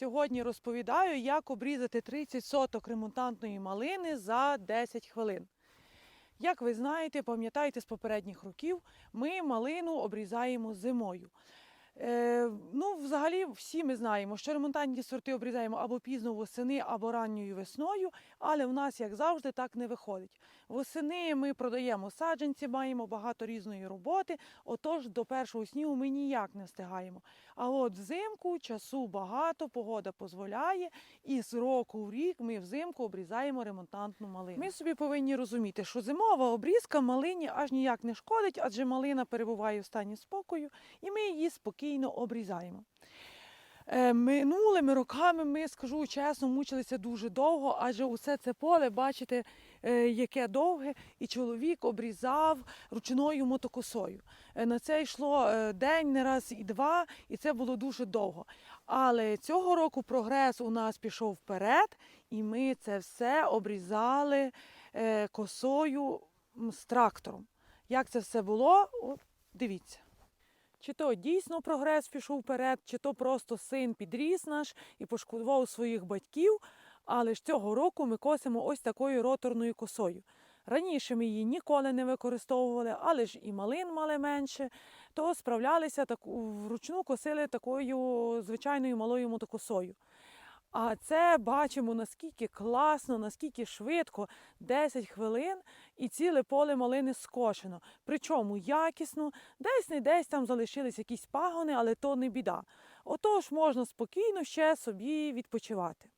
Сьогодні розповідаю, як обрізати 30 соток ремонтантної малини за 10 хвилин. Як ви знаєте, пам'ятаєте з попередніх років, ми малину обрізаємо зимою. Е, ну, взагалі, всі ми знаємо, що ремонтантні сорти обрізаємо або пізно восени, або ранньою весною, але в нас, як завжди, так не виходить. Восени ми продаємо саджанці, маємо багато різної роботи, отож до першого снігу ми ніяк не встигаємо. А от взимку часу багато, погода дозволяє, і з року в рік ми взимку обрізаємо ремонтантну малину. Ми собі повинні розуміти, що зимова обрізка малині аж ніяк не шкодить, адже малина перебуває в стані спокою, і ми її спокійно обрізаємо. Е, Минулими роками ми, скажу чесно, мучилися дуже довго, адже усе це поле, бачите, е, яке довге, і чоловік обрізав ручною мотокосою. Е, На це йшло день, не раз і два, і це було дуже довго. Але цього року прогрес у нас пішов вперед, і ми це все обрізали косою з трактором. Як це все було? От, дивіться. Чи то дійсно прогрес пішов вперед, чи то просто син підріс наш і пошкодував своїх батьків. Але ж цього року ми косимо ось такою роторною косою. Раніше ми її ніколи не використовували, але ж і малин мали менше, то справлялися таку вручну косили такою звичайною малою мотокосою. А це бачимо наскільки класно, наскільки швидко, 10 хвилин і ціле поле малини скошено. Причому якісно, десь не десь там залишились якісь пагони, але то не біда. Отож можна спокійно ще собі відпочивати.